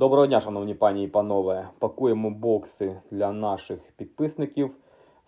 Доброго дня, шановні пані і панове. Пакуємо бокси для наших підписників.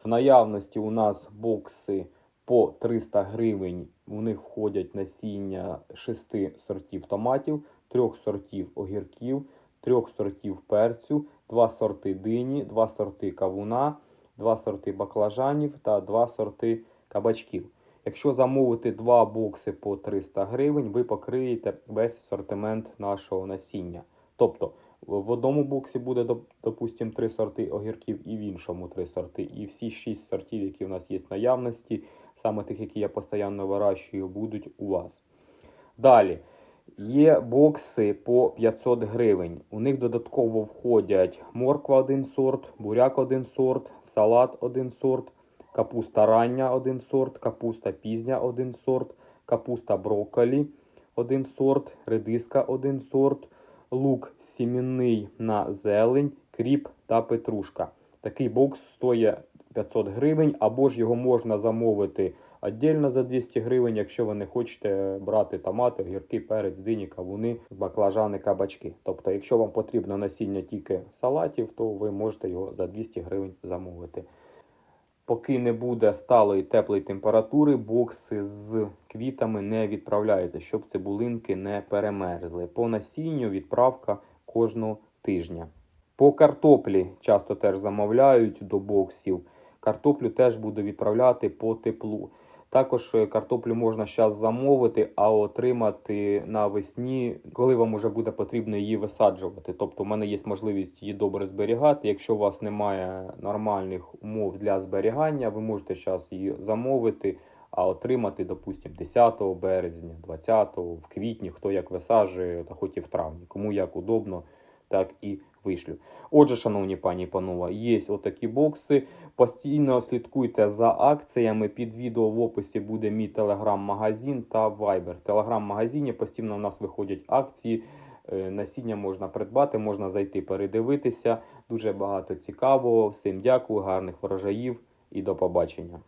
В наявності у нас бокси по 300 гривень. В них входять насіння 6 сортів томатів, 3 сортів огірків, 3 сортів перцю, 2 сорти дині, 2 сорти кавуна, 2 сорти баклажанів та 2 сорти кабачків. Якщо замовити два бокси по 300 гривень, ви покриєте весь асортимент нашого насіння. Тобто в одному боксі буде, доп- допустим, три сорти огірків і в іншому три сорти. І всі шість сортів, які в нас є в наявності, саме тих, які я постійно вирощую, будуть у вас. Далі. Є бокси по 500 гривень. У них додатково входять морква один сорт, буряк один сорт, салат один сорт, капуста рання один сорт, капуста пізня один сорт, капуста брокколі один сорт, редиска один сорт, лук сімінний на зелень, кріп та петрушка. Такий бокс стоїть 500 гривень, або ж його можна замовити віддільно за 200 гривень, якщо ви не хочете брати томати, огірки, перець, дині, кавуни, баклажани, кабачки. Тобто, якщо вам потрібно насіння тільки салатів, то ви можете його за 200 гривень замовити. Поки не буде сталої теплої температури, бокси з квітами не відправляються, щоб цибулинки не перемерзли. По насінню відправка кожного тижня. По картоплі часто теж замовляють до боксів. Картоплю теж буду відправляти по теплу. Також е, картоплю можна зараз замовити, а отримати навесні, коли вам вже буде потрібно її висаджувати. Тобто, в мене є можливість її добре зберігати. Якщо у вас немає нормальних умов для зберігання, ви можете зараз її замовити, а отримати, допустимо, 10 березня, 20, в квітні, хто як висаджує, та хоч і в травні. Кому як удобно, так і вишлю. Отже, шановні пані і панове, є отакі бокси. Постійно слідкуйте за акціями. Під відео в описі буде мій телеграм-магазин та Viber. В телеграм-магазині постійно у нас виходять акції. Е, Насіння можна придбати, можна зайти передивитися. Дуже багато цікавого. Всім дякую, гарних врожаїв і до побачення.